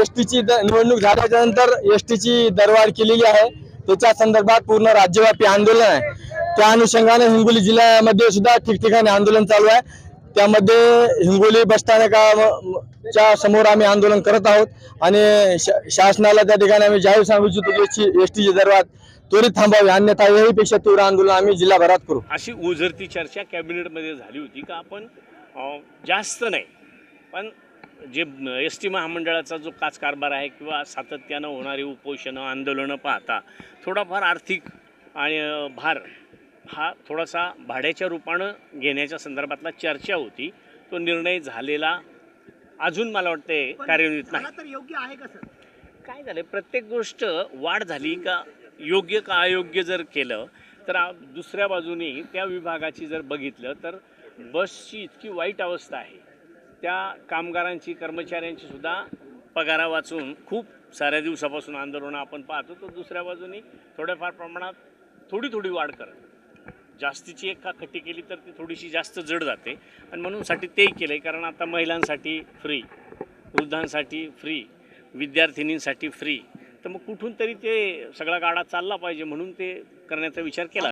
S टीची निवडणूक झाल्याच्यानंतर एस टीची दरवाढ केलेली आहे. त्याच्या संदर्भात पूर्ण राज्यव्यापी आंदोलन आहे. त्या अनुषंगाने हिंगोली जिल्ह्यामध्ये सुद्धा ठिकठिकाणी आंदोलन चालू आहे. त्यामध्ये हिंगोली बसस्थानकाच्या समोर आम्ही आंदोलन करत आहोत आणि शासनाला त्या ठिकाणी आम्ही जाहीर सांगू इच्छितो की एस टीची दरवाढ त्वरित थांबावी. अन्यथा याहीपेक्षा तीव्र आंदोलन आम्ही जिल्हाभरात करू. अशी उजरती चर्चा कॅबिनेटमध्ये झाली होती का आपण जास्त नाही. पण जे एस टी महामंडळाचा जो काच कारभार आहे किंवा सातत्यानं होणारी उपोषणं आंदोलनं पाहता थोडाफार आर्थिक आणि भार हा थोडासा भाड्याच्या रूपानं घेण्याच्या संदर्भातला चर्चा होती. तो निर्णय झालेला अजून मला वाटते कार्यान्वित नाही. योग्य आहे का सर? काय झालं? प्रत्येक गोष्ट वाढ झाली का योग्य का अयोग्य जर केलं तर दुसऱ्या बाजूने त्या विभागाची जर बघितलं तर बसची इतकी वाईट अवस्था आहे. त्या कामगारांची कर्मचाऱ्यांची सुद्धा पगारा वाचून खूप साऱ्या दिवसापासून आंदोलनं आपण पाहतो तर दुसऱ्या बाजूनी थोड्याफार प्रमाणात थोडी थोडी वाढ करत. जास्तीची एक का खट्टी केली तर ती थोडीशी जास्त जड जाते. आणि म्हणून साठी तेही केलं आहे कारण आता महिलांसाठी फ्री वृद्धांसाठी फ्री विद्यार्थिनींसाठी फ्री तर मग कुठून तरी ते सगळा गाडा चालला पाहिजे म्हणून ते करण्याचा विचार केला.